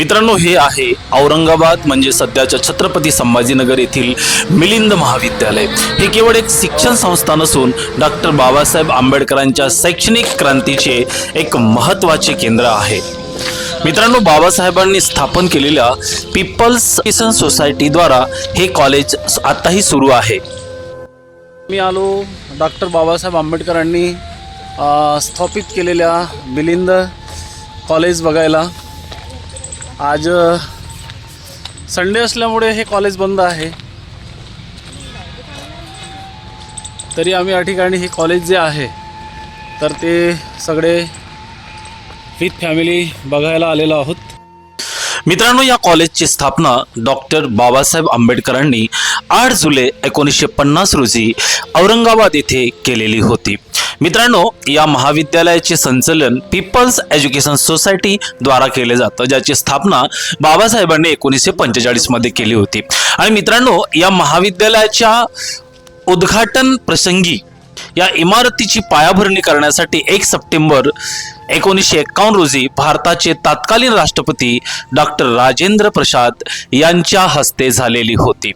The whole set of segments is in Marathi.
मित्रांनो हे आहे औरंगाबाद म्हणजे सध्याच्या छत्रपती संभाजीनगर येथील मिलिंद महाविद्यालय. हे केवळ एक शिक्षण संस्था नसून डॉक्टर बाबासाहेब आंबेडकरांच्या शैक्षणिक क्रांतीचे एक महत्त्वाचे केंद्र आहे. मित्रांनो बाबासाहेबांनी स्थापन केलेल्या पीपल्स किसन सोसायटीद्वारा हे कॉलेज आताही सुरू आहे. मी आलो. डॉक्टर बाबासाहेब आंबेडकरांनी स्थापित केलेल्या मिलिंद कॉलेज बघायला. आज संडे असल्यामुळे हे कॉलेज बंद आहे. तरी आम्ही या ठिकाणी हे कॉलेज जे आहे तर ते सगळे विथ फॅमिली बघायला आलेलो आहोत. मित्रांनो या कॉलेजची स्थापना डॉक्टर बाबासाहेब आंबेडकरांनी आठ जुलै एकोणीसशे पन्नास रोजी औरंगाबाद येथे केलेली होती. मित्रांनो या महाविद्यालयाचे संचलन पीपल्स एज्युकेशन सोसायटी द्वारा केले जातं ज्याची स्थापना बाबासाहेबांनी एकोणीसशे पंचेचाळीसमध्ये केली होती. आणि मित्रांनो या महाविद्यालयाच्या उद्घाटन प्रसंगी या इमारतीची पायाभरणी करण्यासाठी एक सप्टेंबर एकोणीसशे एक्कावन्न रोजी भारताचे तत्कालीन राष्ट्रपती डॉक्टर राजेंद्र प्रसाद यांच्या हस्ते झालेली होती.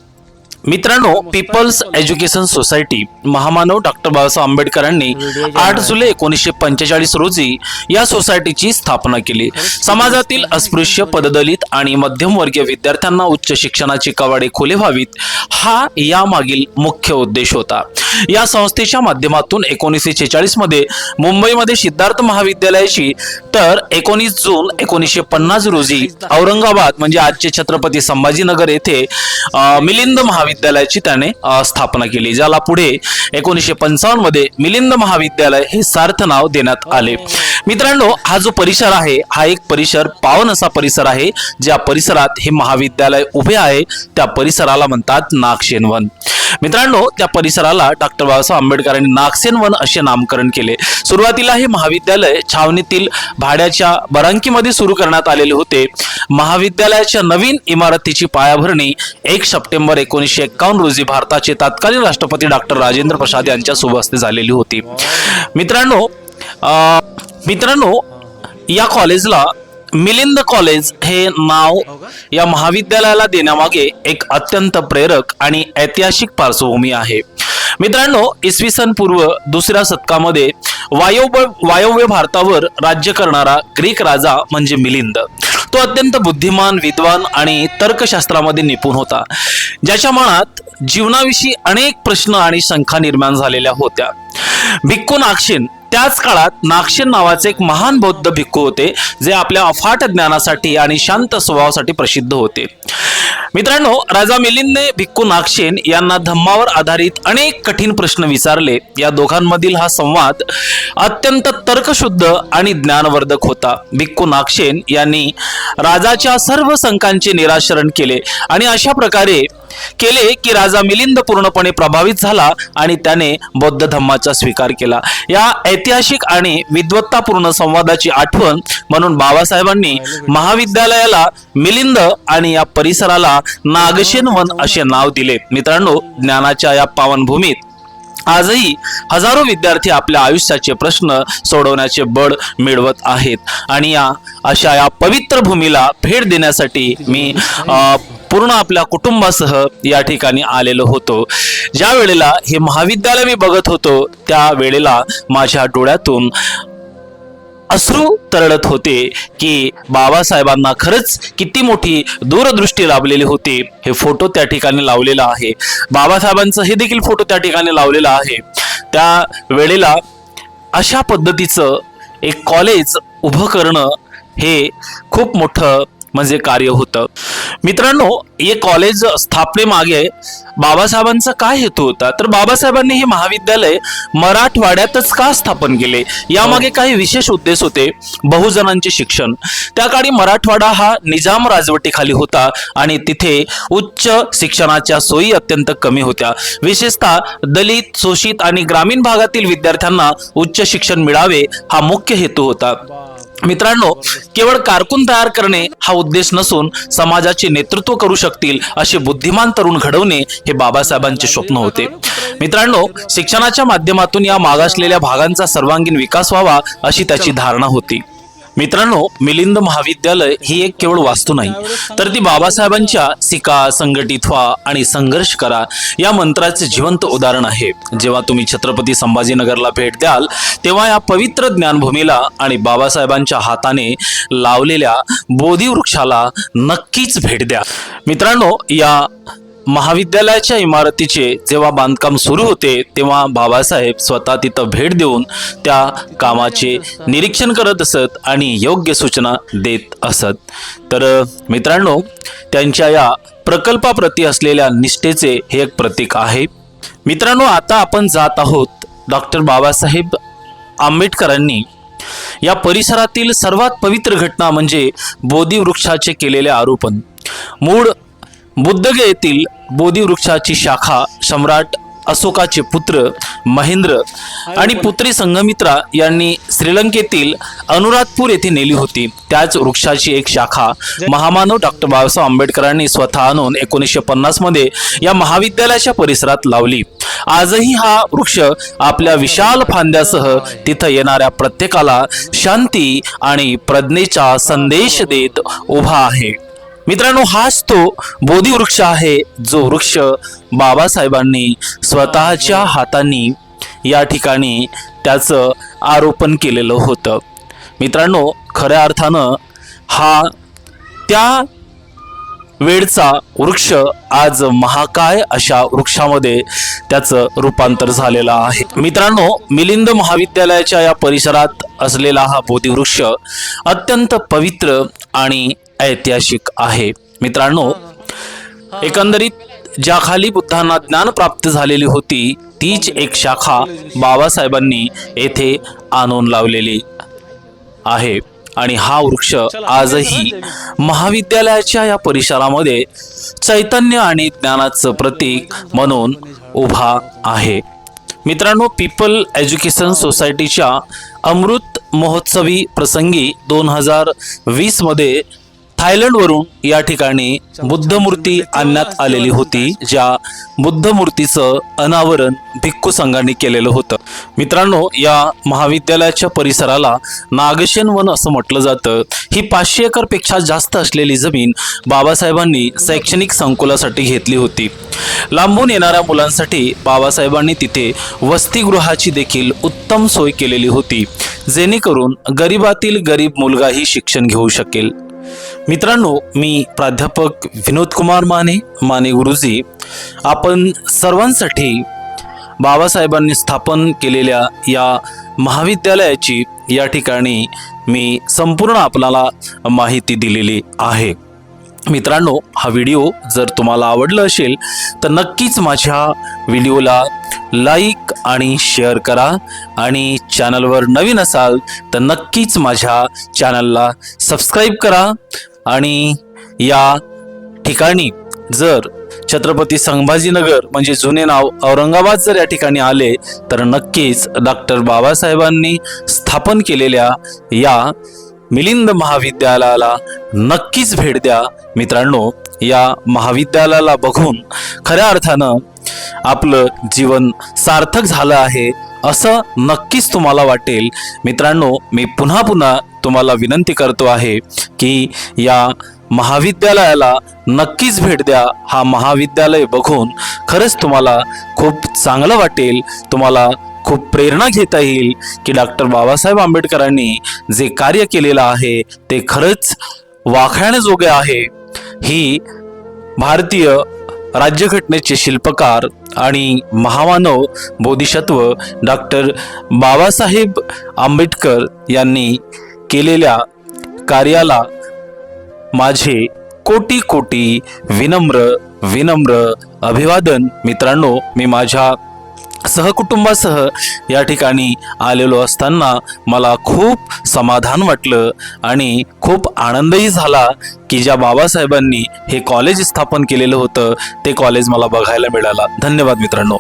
मित्रांनो पीपल्स एज्युकेशन सोसायटी महामानव डॉक्टर बाबासाहेब आंबेडकरांनी आठ जुलै एकोणीसशे पंचेचाळीस रोजी या सोसायटीची स्थापना केली. समाजातील अस्पृश्य पददलित आणि मध्यमवर्गीय विद्यार्थ्यांना उच्च शिक्षणाची कवाडे खुले व्हावीत हा यामागील मुख्य उद्देश होता. या संस्थेच्या माध्यमातून एकोणीसशे छेचाळीसमध्ये मुंबईमध्ये सिद्धार्थ महाविद्यालयाची तर एकोणीस जून एकोणीसशे पन्नास रोजी औरंगाबाद म्हणजे आजचे छत्रपती संभाजीनगर येथे मिलिंद महाविद्यालयाची त्याने स्थापना केली. ज्याला पुढे एकोणीसशे पंचावन्नमध्ये मिलिंद महाविद्यालय हे सार्थ नाव देण्यात आले. मित्रांनो हा जो परिसर आहे हा एक परिसर पावन असा परिसर आहे ज्या परिसरात हे महाविद्यालय उभे आहे त्या परिसराला म्हणतात नागशेनवन. मित्रांनो त्या परिसराला डॉक्टर बाबासाहेब आंबेडकरांनी नागसेनवन असे नामकरण केले. सुरुवातीला हे महाविद्यालय छावणीतील भाड्याच्या बरांकीमध्ये सुरू करण्यात आलेले होते. महाविद्यालयाच्या नवीन इमारतीची पायाभरणी एक सप्टेंबर एकोणीसशे एक्कावन्न रोजी भारताचे तत्कालीन राष्ट्रपती डॉक्टर राजेंद्र प्रसाद यांच्या शुभ झालेली होती. मित्रांनो मित्रांनो या कॉलेजला मिलिंद कॉलेज हे नाव या महाविद्यालयाला देण्यामागे एक अत्यंत प्रेरक आणि ऐतिहासिक पार्श्वभूमी आहे. मित्रांनो इसवी सन पूर्व दुसऱ्या शतकामध्ये वायव्य वायव्य भारतावर राज्य करणारा ग्रीक राजा म्हणजे मिलिंद. तो अत्यंत बुद्धिमान विद्वान आणि तर्कशास्त्रामध्ये निपुण होता. ज्याच्या मनात जीवनाविषयी अनेक प्रश्न आणि शंका निर्माण झालेल्या होत्या. भिक्खू नागशेन त्याच काळात नागशेन नावाचे एक महान बौद्ध भिक्खू होते जे आपल्या अफाट ज्ञानासाठी आणि शांत स्वभावासाठी प्रसिद्ध होते. मित्रांनो राजा मिलिंदने भिक्खू नागशेन यांना धम्मावर आधारित अनेक कठीण प्रश्न विचारले. या दोघांमधील हा संवाद अत्यंत तर्कशुद्ध आणि ज्ञानवर्धक होता. भिक्खू नागशेन यांनी राजाच्या सर्व शंकांचे निराशरण केले आणि अशा प्रकारे केले की राजा मिलिंद पूर्णपणे प्रभावित झाला आणि त्याने बौद्ध धम्माचा स्वीकार केला. या ऐतिहासिक आणि विद्वत्तापूर्ण संवादाची आठवण म्हणून बाबासाहेबांनी महाविद्यालयाला मिलिंद आणि या परिसराला नागशेन वन असे नाव दिले. मित्रांनो ज्ञानाच्या या पावनभूमीत आजही हजारो विद्यार्थी आपल्या आयुष्याचे प्रश्न सोडवण्याचे बळ मिळवत आहेत. आणि या अशा या पवित्र भूमीला भेट देण्यासाठी मी पूर्ण आपल्या कुटुंबासह या ठिकाणी आलेलो होतो. ज्या वेळेला हे महाविद्यालय मी बघत होतो त्या वेळेला माझ्या डोळ्यातून अश्रू तरळत होते की बाबासाहेबांना खरंच किती मोठी दूरदृष्टी लाभलेली होती. हे फोटो त्या ठिकाणी लावलेला आहे. बाबासाहेबांचं हे देखील फोटो त्या ठिकाणी लावलेला आहे. त्या वेळेला अशा पद्धतीचं एक कॉलेज उभं करणं हे खूप मोठं म्हणजे कार्य होतं. मित्रांनो हे कॉलेज स्थापनेमागे बाबासाहेबांचा काय हेतू होता? तर बाबासाहेबांनी हे महाविद्यालय मराठवाड्यातच का स्थापन केले? यामागे काही विशेष उद्देश होते बहुजनांचे शिक्षण. त्या काळी मराठवाडा हा निजाम राजवटीखाली होता आणि तिथे उच्च शिक्षणाच्या सोयी अत्यंत कमी होत्या. विशेषतः दलित शोषित आणि ग्रामीण भागातील विद्यार्थ्यांना उच्च शिक्षण मिळावे हा मुख्य हेतू होता. मित्रांनो केवळ कारकून तयार करणे हा उद्देश नसून समाजाचे नेतृत्व करू शकतील असे बुद्धिमान तरुण घडवणे हे बाबासाहेबांचे स्वप्न होते. मित्रांनो शिक्षणाच्या माध्यमातून या मागासलेल्या भागांचा सर्वांगीण विकास व्हावा अशी त्याची धारणा होती. मित्रांनो मिलिंद महाविद्यालय ही एक केवळ वास्तू नाही. तर ती बाबासाहेबांच्या सिका संघटित व्हा आणि संघर्ष करा या मंत्राचे जिवंत उदाहरण आहे. जेव्हा तुम्ही छत्रपती संभाजीनगरला भेट द्याल तेव्हा या पवित्र ज्ञानभूमीला आणि बाबासाहेबांच्या हाताने लावलेल्या बोधी वृक्षाला नक्कीच भेट द्या. मित्रांनो या महाविद्यालयाच्या इमारतीचे जेव्हा बांधकाम सुरू होते तेव्हा बाबासाहेब स्वतः तिथं भेट देऊन त्या कामाचे निरीक्षण करत असत आणि योग्य सूचना देत असत. तर मित्रांनो त्यांच्या या प्रकल्पाप्रती असलेल्या निष्ठेचे हे एक प्रतीक आहे. मित्रांनो आता आपण जात आहोत डॉक्टर बाबासाहेब आंबेडकरांनी या परिसरातील सर्वात पवित्र घटना म्हणजे बोधी वृक्षाचे केलेले आरोपण. मूळ बुद्धगे येथील बोधी वृक्षाची शाखा सम्राट अशोकाचे पुत्र महेंद्र आणि पुत्री संघमित्रा यांनी श्रीलंकेतील अनुराधपूर येथे नेली होती. त्याच वृक्षाची एक शाखा महामानव डॉक्टर बाबासाहेब आंबेडकरांनी स्वतः आणून एकोणीसशे पन्नासमध्ये या महाविद्यालयाच्या परिसरात लावली. आजही हा वृक्ष आपल्या विशाल फांद्यासह तिथं येणाऱ्या प्रत्येकाला शांती आणि प्रज्ञेचा संदेश देत उभा आहे. मित्रांनो हाच तो बोधी वृक्ष आहे जो वृक्ष बाबासाहेबांनी स्वतःच्या हातांनी या ठिकाणी त्याचं आरोपण केलेलं होतं. मित्रांनो खऱ्या अर्थानं हा त्या वेळचा वृक्ष आज महाकाय अशा वृक्षामध्ये त्याचं रूपांतर झालेलं आहे. मित्रांनो मिलिंद महाविद्यालयाच्या या परिसरात असलेला हा बोधीवृक्ष अत्यंत पवित्र आणि ऐतिहासिक आहे. मित्रांनो एकंदरीत ज्या खाली बुद्धांना ज्ञान प्राप्त झालेली होती तीच एक शाखा बाबासाहेबांनी येथे आणून लावलेली आहे. आणि हा वृक्ष आजही महाविद्यालयाच्या या परिसरामध्ये चैतन्य आणि ज्ञानाचं प्रतीक म्हणून उभा आहे. मित्रांनो पीपल एज्युकेशन सोसायटीच्या अमृत महोत्सवी प्रसंगी दोन हजार वीसमध्ये थायलंडवरून या ठिकाणी बुद्ध मूर्ती आणण्यात आलेली होती ज्या बुद्ध मूर्तीचं अनावरण भिक्खू संघाने केलेलं होतं. मित्रांनो या महाविद्यालयाच्या परिसराला नागशेन वन असं म्हटलं जातं. ही पाचशे एकरपेक्षा जास्त असलेली जमीन बाबासाहेबांनी शैक्षणिक संकुलासाठी घेतली होती. लांबून येणाऱ्या मुलांसाठी बाबासाहेबांनी तिथे वसतिगृहाची देखील उत्तम सोय केलेली होती. जेणेकरून गरिबातील गरीब मुलगाही शिक्षण घेऊ शकेल. मित्रांनो मी प्राध्यापक विनोद कुमार माने माने गुरुजी. आपण सर्वांसाठी बाबासाहेबांनी स्थापन केलेल्या या महाविद्यालयाची या ठिकाणी मी संपूर्ण आपणाला माहिती दिलेली आहे. मित्रांनो हा व्हिडिओ जर तुम्हाला आवडला असेल तर नक्कीच माझ्या व्हिडिओला लाईक आणि शेअर करा. आणि चॅनलवर नवीन असाल तर नक्कीच माझ्या चॅनलला सबस्क्राईब करा. आणि या ठिकाणी जर छत्रपती संभाजीनगर म्हणजे जुने नाव औरंगाबाद जर या ठिकाणी आले तर नक्कीच डॉक्टर बाबासाहेबांनी स्थापन केलेल्या या मिलिंद महाविद्यालयाला नक्कीच भेट द्या. मित्रांनो या महाविद्यालयाला बघून खऱ्या अर्थानं आपलं जीवन सार्थक झालं आहे असं नक्कीच तुम्हाला वाटेल. मित्रांनो मी पुन्हा पुन्हा तुम्हाला विनंती करतो आहे की या महाविद्यालयाला नक्कीच भेट द्या. हा महाविद्यालय बघून खरंच तुम्हाला खूप चांगलं वाटेल. तुम्हाला खूप प्रेरणा घेता येईल की डॉक्टर बाबासाहेब आंबेडकरांनी जे कार्य केलेलं आहे ते खरंच वाखाणजोगे आहे. ही भारतीय राज्यघटनेचे शिल्पकार आणि महामानव बोधिसत्व डॉक्टर बाबासाहेब आंबेडकर यांनी केलेल्या कार्याला माझे कोटी कोटी विनम्र विनम्र अभिवादन. मित्रांनो मी माझ्या सहकुटुंबासह या ठिकाणी आलेलो असताना मला खूप समाधान वाटलं आणि खूप आनंदही झाला की ज्या बाबासाहेबांनी हे कॉलेज स्थापन केलेलं होतं ते कॉलेज मला बघायला मिळालं. धन्यवाद मित्रांनो.